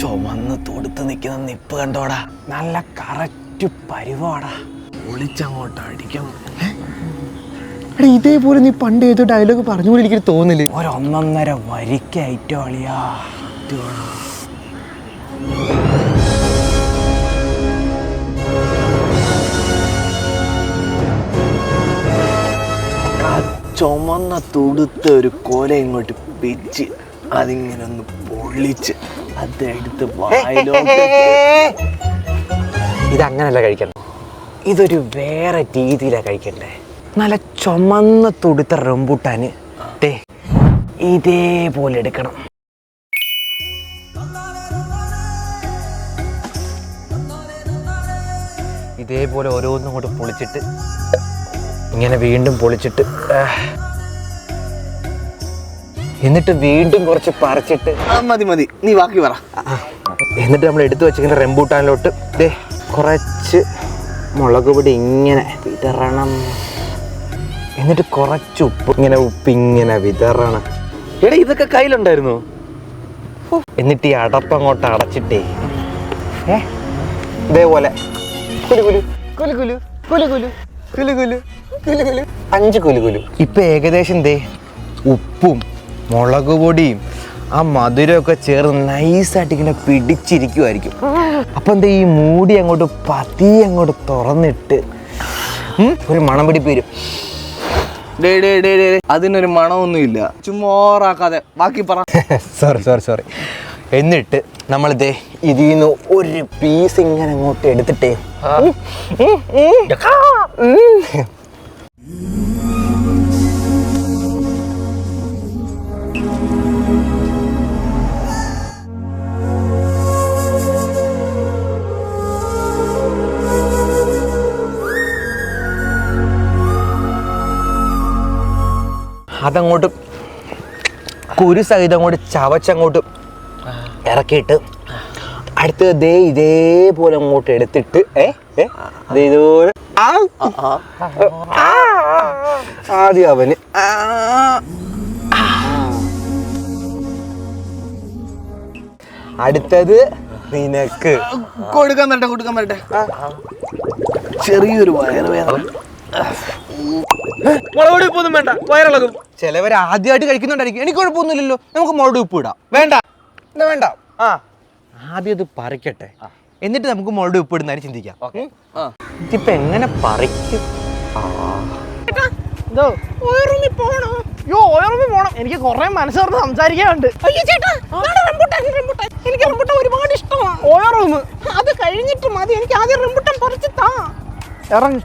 ചുമന്ന് തൊടുത്ത് നിൽക്കുന്ന നിപ്പ് കണ്ടോടാ. നല്ല കറക്റ്റ് പരിവാടാ. ഒളിച്ചങ്ങോട്ട് അടിക്കണം എടാ ഇതേപോലെ നീ പണ്ട് ഏതോ ഡയലോഗ് പറഞ്ഞു എനിക്ക് തോന്നില്ല ഒരൊന്നൊന്നര ഒന്നൊന്നര അളിയാ. ആ ചുമന്ന തൊടുത്ത ഒരു കോല ഇങ്ങോട്ട് പിച്ച് അതിങ്ങനെ ഒന്ന് പൊള്ളിച്ച്. അതെടുത്ത് ഇതങ്ങനല്ല കഴിക്കണം ഇതൊരു വേറെ രീതിയിലാണ് കഴിക്കണ്ടേ? നല്ല ചുമന്ന തുടുത്ത റംബൂട്ടാന്. ഇതേപോലെ എടുക്കണം. ഇതേപോലെ ഓരോന്നും കൂടെ പൊളിച്ചിട്ട് ഇങ്ങനെ വീണ്ടും പൊളിച്ചിട്ട്. എന്നിട്ട് വീണ്ടും കുറച്ച് പറിച്ചിട്ട് മതി മതി. നീ ബാക്കി പറ. എന്നിട്ട് നമ്മൾ എടുത്തു വെച്ചിങ്ങനെ റെമ്പൂട്ടാനിലോട്ട് ദേ കുറച്ച് മുളക് പൊടി ഇങ്ങനെ വിതറണം. എന്നിട്ട് കുറച്ച് ഉപ്പ് ഇങ്ങനെ ഉപ്പ് ഇങ്ങനെ വിതറണം. എടാ ഇതൊക്കെ കയ്യിലുണ്ടായിരുന്നു? എന്നിട്ട് ഈ അടപ്പ് അങ്ങോട്ട് അടച്ചിട്ടേ. ഇതേപോലെ. അഞ്ച് കുലുകുലു ഇപ്പൊ ഏകദേശം ദേ ഉപ്പും മുളക് പൊടിയും ആ മധുരമൊക്കെ ചേർന്ന് നൈസായിട്ട് ഇങ്ങനെ പിടിച്ചിരിക്കുമായിരിക്കും അപ്പം എന്താ ഈ മൂടി അങ്ങോട്ട് പതി അങ്ങോട്ട് തുറന്നിട്ട് ഒരു മണം പിടിപ്പ് വരും അതിനൊരു മണമൊന്നുമില്ല ചുമ്മാറാക്കാതെ ബാക്കി പറ സോറി സോറി സോറി എന്നിട്ട് നമ്മൾ ദേ ഇതിൽ നിന്ന് ഒരു പീസ് ഇങ്ങനെ അങ്ങോട്ട് എടുത്തിട്ടേ അതങ്ങോട്ട് കുരു സഹിതം അങ്ങോട്ട് ചവച്ചങ്ങോട്ട് ഇറക്കിയിട്ട് അടുത്ത് ദേ ഇതേപോലെ അങ്ങോട്ട് എടുത്തിട്ട് ഏ ഇതുപോലെ. ആദ്യം അവന്. അടുത്തത് നിനക്ക്. കൊടുക്കാൻ വരട്ടെ കൊടുക്കാൻ വരട്ടെ. ചെറിയൊരു വയറുവേദന. മുളക് ഉപ്പൊന്നും വേണ്ട. വയറിളകും. ചിലവർ ആദ്യമായിട്ട് കഴിക്കുന്നുണ്ടായിരിക്കും. എനിക്ക് കുഴപ്പമൊന്നുമില്ലല്ലോ. നമുക്ക് മുളക് ഉപ്പ് ഇടാം. വേണ്ട. എന്നാ വേണ്ട. ആ. ആദ്യം ഇത് പറിക്കട്ടെ. എന്നിട്ട് നമുക്ക് മുളക് ഉപ്പ് ഇടുന്നതിന് ചിന്തിക്കാം. ഇതിപ്പോ എങ്ങനെ പറിക്കും? എനിക്ക് കൊറേ മനസ്സറിഞ്ഞ് സംസാരിക്കാനുണ്ട്. എനിക്ക് റംബുട്ടാൻ ഒരുപാട് ഇഷ്ടമാണ് അത് കഴിഞ്ഞിട്ട് മതി. എനിക്ക് ആദ്യം റംബുട്ടാൻ പറിച്ച് താ. ഇറങ്ങി.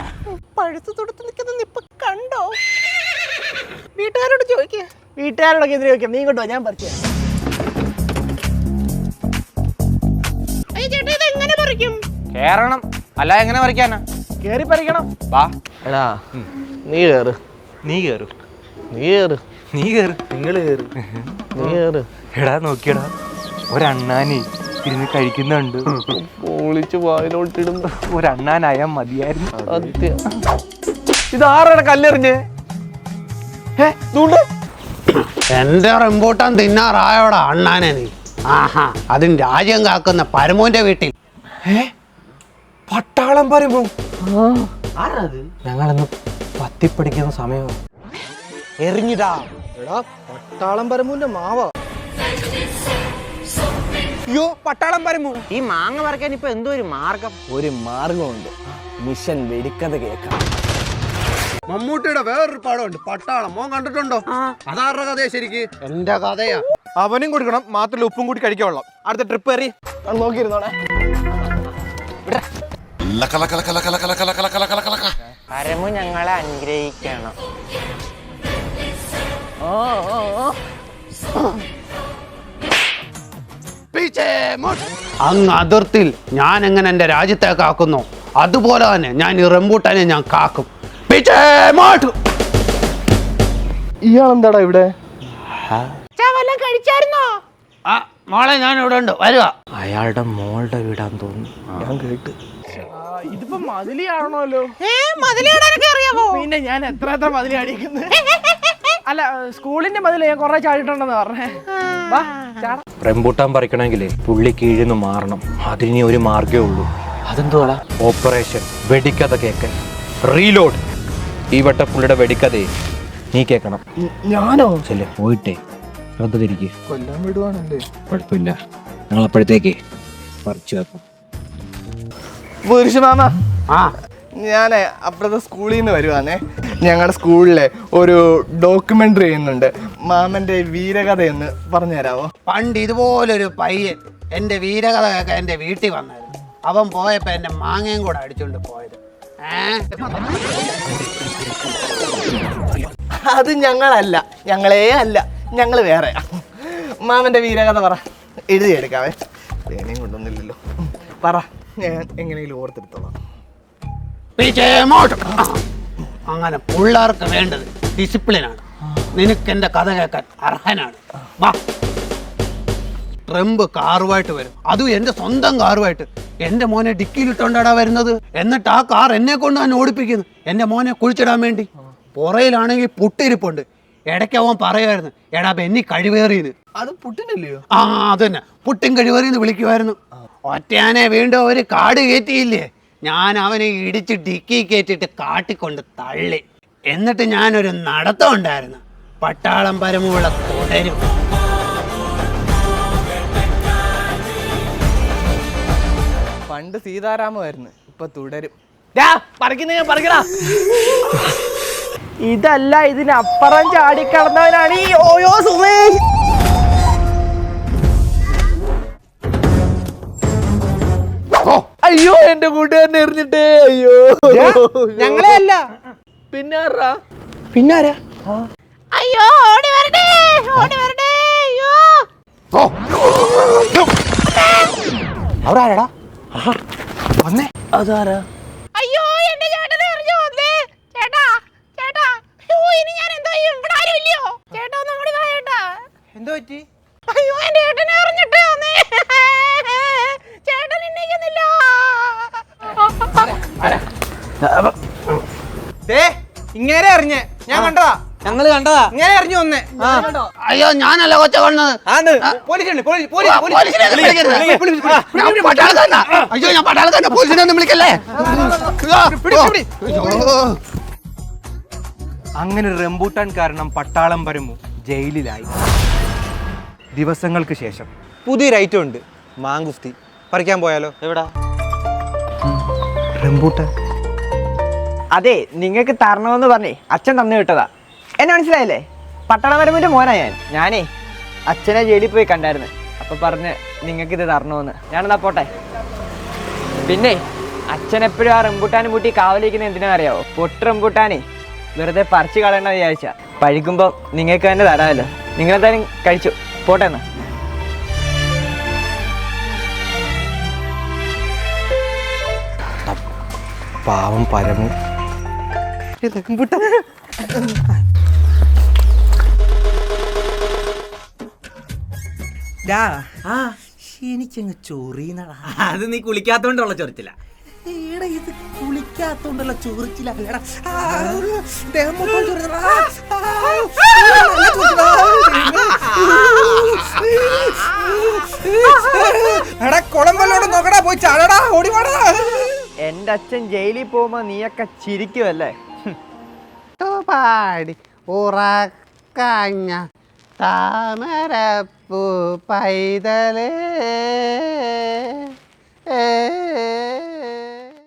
പഴുത്ത് തൊടുത്ത് നിൽക്കുന്ന ഇപ്പൊ കണ്ടോ? വീട്ടുകാരോട് ചോദിക്കേ. വീട്ടുകാരോടൊക്കെ എതിരെ ചോദിക്കാം നീ വാ ഞാൻ പറിച്ചു അയ്യോ ചേട്ടാ ഇത് എങ്ങനെ പറിക്കും? കേറണം. അല്ല എങ്ങനെ പറിക്കാനാ? കേറി പറിക്കണം. വാ. എടാ നീ കേറ്. നീ കേറു. നീ കേറ്. നീ കേറ്. നിങ്ങൾ കേറ്. നീ കേറ്. എടാ നോക്കിയടാ. ഒരണ്ണാനി ഇരുന്ന് കഴിക്കുന്നുണ്ട്. പൊളിച്ച് വായിലോട്ടിടുന്ന. ഒരണ്ണാനായ മതിയായിരുന്നു. സത്യം. ഇത് ആരുടെ കല്ലെറിഞ്ഞ്? എന്റെ റെമ്പോട്ടൻ തിന്നാറായോടാ അണ്ണാനെ നീ. ആഹാ അതിന് രാജ്യം കാക്കുന്ന പരമോന്റെ വീട്ടിൽ. ഏ പട്ടാളം പറയുമ്പോ ഞങ്ങളന്ന് പത്തിപ്പടിക്കുന്ന സമയമാണ് എറിഞ്ഞിടാ. എടാ പട്ടാളം പരമൂന്റെ മാവാ. അയ്യോ പട്ടാളം പരമ്പു ഈ മാങ്ങ പറിക്കാൻ ഇപ്പൊ എന്തോ ഒരു മാർഗം? ഒരു മാർഗമുണ്ട്. മിഷൻ വെടിക്കഥ കേൾക്കാം. മമ്മൂട്ടിയുടെ വേറൊരു പടമുണ്ട് പട്ടാളം മോൻ കണ്ടിട്ടുണ്ടോ അതാരുടെ കഥയാ ശരിക്ക് എന്റെ കഥയാ അവനും കൊടുക്കണം മാത്രമല്ല ഉപ്പും കൂടി കഴിക്കാവുള്ള അടുത്ത ട്രിപ്പ് കയറി നോക്കിയിരുന്നോടെ പരമു ഞങ്ങളെ അനുഗ്രഹിക്കണം അങ്ങ് അതിർത്തിയിൽ ഞാൻ എങ്ങനെ എന്റെ രാജ്യത്തെ കാക്കുന്നു അതുപോലെ തന്നെ ഞാൻ ഈ റംബൂട്ടാനെ ഞാൻ കാക്കും. ഇയാളെന്താടാ ഇവിടെ? ആ, മോളെ ഞാൻ ഇവിടെ ഉണ്ട്. വരുക അയാളുടെ മോളുടെ വീടാന്ന് തോന്നുന്നു. ഞാൻ കേട്ട്. ഇതിപ്പോ മതിലിയാണല്ലോ? അറിയാമോ പിന്നെ ഞാൻ എത്ര എത്ര മതിലി അടിക്കുന്നത് അല്ല സ്കൂളിന്റെ മതിൽ ഞാൻ കൊറേ ചാടിയിട്ടുണ്ടെന്ന് പറഞ്ഞേ. വാ ചാടാ. റംബൂട്ടാൻ പറിക്കണമെങ്കിൽ പുള്ളി കീഴിൽ നിന്ന് മാറണം. അതിനി ഒരു മാർഗേ ഉള്ളൂ. അതെന്തോളാ ഓപ്പറേഷൻ. വെടിക്കഥ കേക്കൻ റീലോഡ്. ഈ വട്ട പുള്ളിയുടെ വെടിക്കഥയെ നീ കേക്കണം ഞാനോ? ചെല്ലെ പോയിട്ടെ. ശ്രദ്ധ തിരിക്ക് കൊല്ലാൻ വിടുവാണല്ലേ കുഴപ്പമില്ല. ഞങ്ങൾ അപ്പോഴത്തേക്ക് പറിച്ചു വെക്കും. മാമ ആ. ഞാൻ അപ്പുറത്തെ സ്കൂളിൽ നിന്ന് വരുവാണേ. ഞങ്ങളുടെ സ്കൂളിലെ ഒരു ഡോക്യുമെന്ററി ചെയ്യുന്നുണ്ട്. മാമന്റെ വീരകഥയൊന്ന് പറഞ്ഞു തരാമോ പണ്ട് ഇതുപോലൊരു പയ്യൻ എന്റെ വീരകഥ കേൾക്കാൻ എന്റെ വീട്ടിൽ വന്നായിരുന്നു. അവൻ പോയപ്പോൾ എന്റെ മാങ്ങയും കൂടെ അടിച്ചുകൊണ്ട് പോയത്. അത് ഞങ്ങളല്ല. ഞങ്ങളേ അല്ല. ഞങ്ങൾ വേറെ. മാമന്റെ വീരകഥ പറ. എഴുതിയെടുക്കാവേ. തേനയും കൊണ്ടൊന്നുമില്ലല്ലോ. പറ. ഞാൻ എങ്ങനെയെങ്കിലും ഓർത്തെടുത്തോളാം. അങ്ങനെ പിള്ളേർക്ക് വേണ്ടത് ഡിസിപ്ലിനാണ്. നിനക്ക് എന്റെ കഥ കേൾക്കാൻ അർഹനാണ്. വാ. ട്രംപ് കാറുമായിട്ട് വരും. അതും എന്റെ സ്വന്തം കാറുമായിട്ട്. എന്റെ മോനെ ഡിക്കിയിലിട്ടോണ്ടാടാ വരുന്നത്. എന്നിട്ട് ആ കാർ എന്നെ കൊണ്ട് തന്നെ ഓടിപ്പിക്കുന്നു. എന്റെ മോനെ കുഴിച്ചിടാൻ വേണ്ടി. പുറയിലാണെങ്കിൽ പുട്ടിരിപ്പുണ്ട്. ഇടയ്ക്ക് അവൻ പറയുമായിരുന്നു എടാ ബെന്നി കഴിവേറിയെന്ന്. അത് പുട്ടിനല്ലയോ? ആ അത് തന്നെ. പുട്ടും കഴിവേറിയെന്ന് വിളിക്കുമായിരുന്നു. ഒറ്റയാനെ വീണ്ടും അവർ കാട് കയറ്റിയില്ലേ? ഞാൻ അവനെ ഇടിച്ച് ഡിക്കി കയറ്റിട്ട് കാട്ടിക്കൊണ്ട് തള്ളി. എന്നിട്ട് ഞാനൊരു നടത്തം ഉണ്ടായിരുന്നു. പട്ടാളം പരമുള്ള തുടരും. പണ്ട് സീതാരാമമായിരുന്നു ഇപ്പൊ തുടരും. പറിക്കുന്ന പറിക്കടാ. ഇതല്ല ഇതിനപ്പുറം ചാടിക്കടന്നവനാണ് ഈ ഓയോ സുമേ. അയ്യോ എന്റെ കൂട്ടുകാരനെ എറിഞ്ഞിട്ടേ അയ്യോ. ഞങ്ങളെ അല്ല. പിന്നെ ആരാ? പിന്നാരാ അയ്യോ ഓടി വരണേ ഓടി വരണേ അയ്യോ. അവിടെ ആരാടാ? അയ്യോ എന്റെ ചേട്ടനെ എറിഞ്ഞു വന്നേ? ചേട്ടാ ചേട്ടാ. അയ്യോ ഇനി ഞാൻ എന്തോ ചെയ്യും? ഇവിടെ ആരും ഇല്ലയോ? ചേട്ടാ ഒന്ന് ഓടി വാ ചേട്ടാ. എന്തോ പറ്റി? അയ്യോ എന്റെ ചേട്ടനെ എറിഞ്ഞിട്ട് വന്നേ. ചേട്ടൻ എണ്ണീക്കുന്നില്ല. ദേ ഇങ്ങനെ അറിഞ്ഞേ. ഞാൻ കണ്ടതാ. ഞങ്ങൾ കണ്ടതാ ഇങ്ങനെ അറിഞ്ഞു വന്നേ അയ്യോ ഞാനല്ല കൊച്ച കൊണ്ടത് അയ്യോ ഞാൻ പട്ടാളക്കാരനെ പോലീസിനെ ഒന്നും വിളിക്കല്ലേ. അങ്ങനെ റെമ്പൂട്ടാൻ റംബൂട്ടാൻ കാരണം പട്ടാളം പരമു ജയിലിലായി ദിവസങ്ങൾക്ക് ശേഷം പുതിയൊരു ഐറ്റം ഉണ്ട് മാങ്കുസ്തി പറിക്കാൻ പോയാലോ എവിടാ റംബൂട്ടാൻ അതെ നിങ്ങൾക്ക് തരണമെന്ന് പറഞ്ഞേ അച്ഛൻ തന്നു വിട്ടതാ എന്നെ മനസ്സിലായില്ലേ? പട്ടണമരമിന്റെ മോനാ ഞാൻ. ഞാനേ അച്ഛനെ ജയിലിൽ പോയി കണ്ടായിരുന്നു. അപ്പൊ പറഞ്ഞ് നിങ്ങൾക്ക് ഇത് തരണമെന്ന് ഞാനെന്നാ പോട്ടെ? പിന്നെ അച്ഛൻ എപ്പോഴും ആ റംബൂട്ടാനും കൂട്ടി കാവലിക്കുന്ന എന്തിനാ അറിയാവോ? പൊട്ട് റംബൂട്ടാനെ വെറുതെ പറിച്ച് കളയണ വിചാരിച്ച. പഴിക്കുമ്പോൾ നിങ്ങൾക്ക് തന്നെ തരാമല്ലോ. നിങ്ങളെന്തായാലും കഴിച്ചു. പോട്ടെ എന്നാ. പാവം പരമു. എനിക്കങ്ങ് ചൊറിയുന്നടാ അത് നീ കുളിക്കാത്തോണ്ടുള്ള ചൊറിച്ചില്ല എടാ ഇത് കുളിക്കാത്തോണ്ടുള്ള ചൊറിച്ചില്ല എടാ ആ, ദേഹം മൊത്തം. ആ, ആ, നോക്കടാ പോയി ചാടടാ ഓടി വാടാ എന്റെ അച്ഛൻ ജയിലിൽ പോകുമ്പോ നീയൊക്കെ ചിരിക്കുമല്ലേ പാടി ഉറക്കഞ്ഞ താമരപ്പൂ പൈതലേ. ഏ.